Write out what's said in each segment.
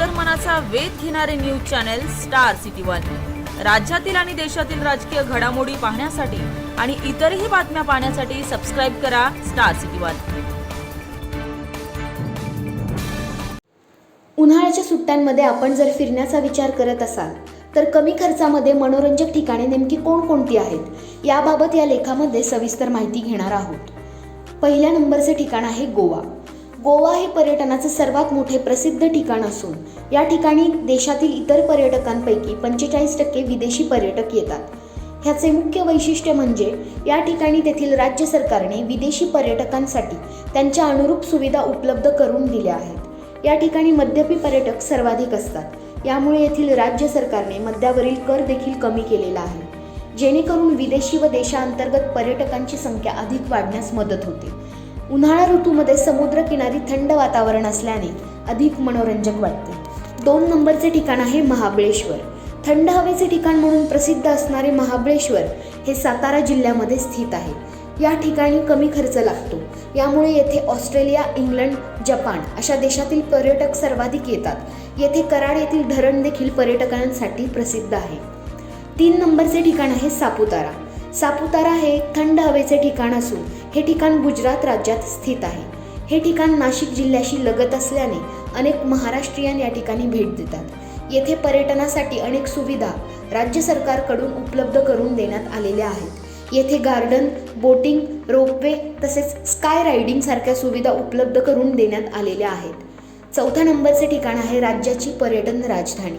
अंतर्मनाचा वेध घेणारे news channel star city one. राज्यातील आणि देशातील राजकीय घडामोडी पाहण्यासाठी आणि इतरही बातम्या पाहण्यासाठी सबस्क्राईब करा स्टार सिटी वन. उन्हाळ्याच्या सुट्ट्यांमध्ये आपण जर फिरण्याचा विचार करत असाल तर कमी खर्चामध्ये मनोरंजक ठिकाणे नेमकी कोणकोणती आहेत याबाबत या लेखामध्ये सविस्तर माहिती घेणार आहोत. पहिल्या नंबरचे ठिकाण आहे गोवा. गोवा हे पर्यटनाचे सर्वात मोठे प्रसिद्ध ठिकाण असून या ठिकाणी देशातील इतर पर्यटकांपैकी पंचेचाळीस टक्के विदेशी पर्यटक येतात. ह्याचे मुख्य वैशिष्ट्य म्हणजे या ठिकाणी तेथील राज्य सरकारने विदेशी पर्यटकांसाठी त्यांच्या अनुरूप सुविधा उपलब्ध करून दिल्या आहेत. या ठिकाणी मद्यपी पर्यटक सर्वाधिक असतात. यामुळे येथील राज्य सरकारने मद्यावरील कर देखील कमी केलेला आहे. जेणेकरून विदेशी व देशांतर्गत पर्यटकांची संख्या अधिक वाढण्यास मदत होते. उन्हाळा ऋतूमध्ये समुद्रकिनारी थंड वातावरण असल्याने अधिक मनोरंजक वाटते. दोन नंबरचे ठिकाण आहे महाबळेश्वर. थंड हवेचे ठिकाण म्हणून प्रसिद्ध असणारे महाबळेश्वर हे सातारा जिल्ह्यामध्ये स्थित आहे. या ठिकाणी कमी खर्च लागतो. यामुळे येथे ऑस्ट्रेलिया इंग्लंड जपान अशा देशातील पर्यटक सर्वाधिक येतात. येथे कराड येथील धरण देखील पर्यटकांसाठी प्रसिद्ध आहे. तीन नंबरचे ठिकाण आहे सापुतारा. सापुतारा हे एक थंड हवेचे ठिकाण असून हे ठिकाण गुजरात राज्यात स्थित आहे. हे ठिकाण नाशिक जिल्ह्याशी लगत असल्याने अनेक महाराष्ट्रीयन या ठिकाणी भेट देतात. येथे पर्यटनासाठी अनेक सुविधा राज्य सरकारकडून उपलब्ध करून देण्यात आलेल्या आहेत. येथे गार्डन बोटिंग रोपवे तसेच स्काय रायडिंग सारख्या सुविधा उपलब्ध करून देण्यात आलेल्या आहेत. चौथ्या नंबरचे ठिकाण आहे राज्याची पर्यटन राजधानी.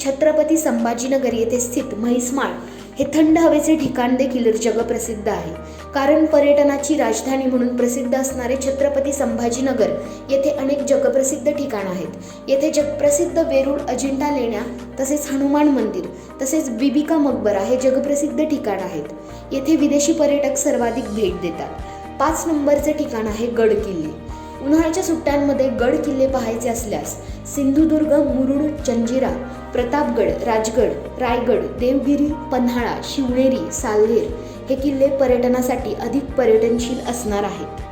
छत्रपती संभाजीनगर येथे स्थित म्हैसमाळ हे थंड हवेचे ठिकाण देखील जगप्रसिद्ध आहे. कारण पर्यटनाची राजधानी म्हणून प्रसिद्ध असणारे छत्रपती संभाजीनगर येथे अनेक जगप्रसिद्ध ठिकाण आहेत. येथे जगप्रसिद्ध वेरूळ अजिंठा लेण्या तसेच हनुमान मंदिर तसेच बिबिका मकबरा हे जगप्रसिद्ध ठिकाण आहेत. येथे विदेशी पर्यटक सर्वाधिक भेट देतात. पाच नंबरचे ठिकाण आहे गड किल्ले उन्हाळ्याच्या सुट्ट्यांमध्ये गड किल्ले पाहायचे असल्यास सिंधुदुर्ग मुरुड जंजिरा प्रतापगड राजगड रायगड देवगिरी पन्हाळा शिवनेरी साल्हेर हे किल्ले पर्यटनासाठी अधिक पर्यटनशील असणार आहेत.